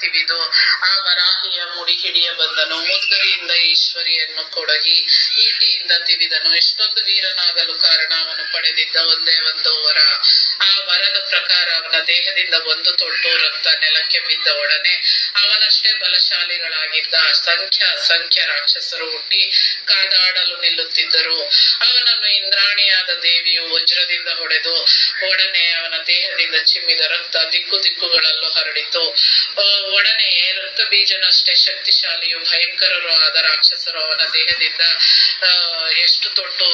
ತಿವಿದು ಆ ವರಾಹಿಯ ಮುಡಿ ಹಿಡಿಯ ಬಂದನು. ಮುದ್ಗರಿಯಿಂದ ಈಶ್ವರಿಯನ್ನು ಕೊಡಗಿ ಈಟಿಯಿಂದ ತಿವಿದನು. ಎಷ್ಟೊಂದು ವೀರನಾಗಲು ಕಾರಣ ಅವನು ಪಡೆದಿದ್ದ ಒಂದೇ ಒಂದು ವರ. ಆ ವರದ ಪ್ರಕಾರ ಅವನ ದೇಹದಿಂದ ಒಂದು ತೊಟ್ಟು ರಕ್ತ ನೆಲಕ್ಕೆ ಬಿದ್ದ ಒಡನೆ ಅವನಷ್ಟೇ ಬಲಶಾಲಿಗಳಾಗಿದ್ದ ಸಂಖ್ಯ ಅಸಂಖ್ಯ ರಾಕ್ಷಸರು ಹುಟ್ಟಿ ಕಾದಾಡಲು ನಿಲ್ಲುತ್ತಿದ್ದರು. ಅವನನ್ನು ಇಂದ್ರಾಣಿಯಾದ ದೇವಿಯು ವಜ್ರದಿಂದ ಹೊಡೆದು ಒಡನೆ ಅವನ ದೇಹದಿಂದ ಚಿಮ್ಮಿದ ರಕ್ತ ದಿಕ್ಕು ಹರಡಿತು. ಒಡನೆ ರಕ್ತ ಬೀಜನಷ್ಟೇ ಶಕ್ತಿಶಾಲಿಯು ಭಯಂಕರರು ಆದ ರಾಕ್ಷಸರು ಅವನ ದೇಹದಿಂದ ಎಷ್ಟು ತೊಟ್ಟು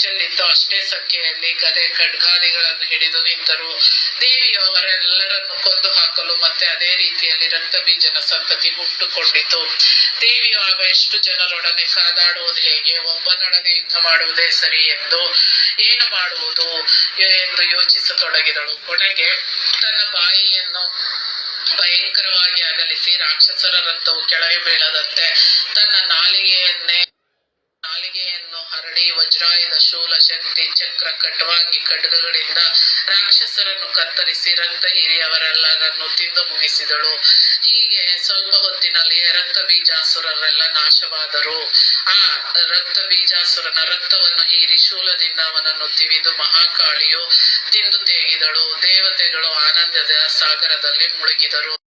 ಚೆಲ್ಲಿತ್ತೋ ಅಷ್ಟೇ ಸಂಖ್ಯೆಯಲ್ಲಿ ಗದೆ ಖಡ್ಗಾದಿಗಳನ್ನು ಹಿಡಿದು ನಿಂತರು. ದೇವಿಯು ಅವರೆಲ್ಲರನ್ನು ಕೊಂದು ಹಾಕಲು ಮತ್ತೆ ಅದೇ ರೀತಿಯಲ್ಲಿ ರಕ್ತ ಬೀಜನ ಸಂತತಿ ಹುಟ್ಟುಕೊಂಡಿತು. ದೇವಿಯು ಆಗ ಎಷ್ಟು ಜನರೊಡನೆ ಕಾದಾಡುವುದು ಹೇಗೆ? ಒಬ್ಬನೊಡನೆ ಯುದ್ಧ ಮಾಡುವುದೇ ಸರಿ ಎಂದು ಏನು ಮಾಡುವುದು ಎಂದು ಯೋಚಿಸತೊಡಗಿದಳು. ಕೊನೆಗೆ ತನ್ನ ಬಾಯಿಯನ್ನು ಭಯಂಕರವಾಗಿ ಅಗಲಿಸಿ ರಾಕ್ಷಸರ ರಕ್ತವು ಕೆಳಗೆ ಬೀಳದಂತೆ ತನ್ನ ನಾಲಿಗೆಯನ್ನೇ ಶೂಲ ಶಕ್ತಿ ಚಕ್ರ ಕಟವಾಗಿ ಖಡ್ಗಗಳಿಂದ ರಾಕ್ಷಸರನ್ನು ಕತ್ತರಿಸಿ ರಕ್ತ ಹಿರಿಯವರೆಲ್ಲರನ್ನು ತಿಂದು ಮುಗಿಸಿದಳು. ಹೀಗೆ ಸ್ವಲ್ಪ ಹೊತ್ತಿನಲ್ಲಿಯೇ ರಕ್ತ ಬೀಜಾಸುರರೆಲ್ಲ ನಾಶವಾದರು. ಆ ರಕ್ತ ಬೀಜಾಸುರನ ರಕ್ತವನ್ನು ಹೀರಿ ಶೂಲದಿಂದ ಅವನನ್ನು ತಿವಿದು ಮಹಾಕಾಳಿಯು ತಿಂದು ತೇಗಿದಳು. ದೇವತೆಗಳು ಆನಂದದ ಸಾಗರದಲ್ಲಿ ಮುಳುಗಿದರು.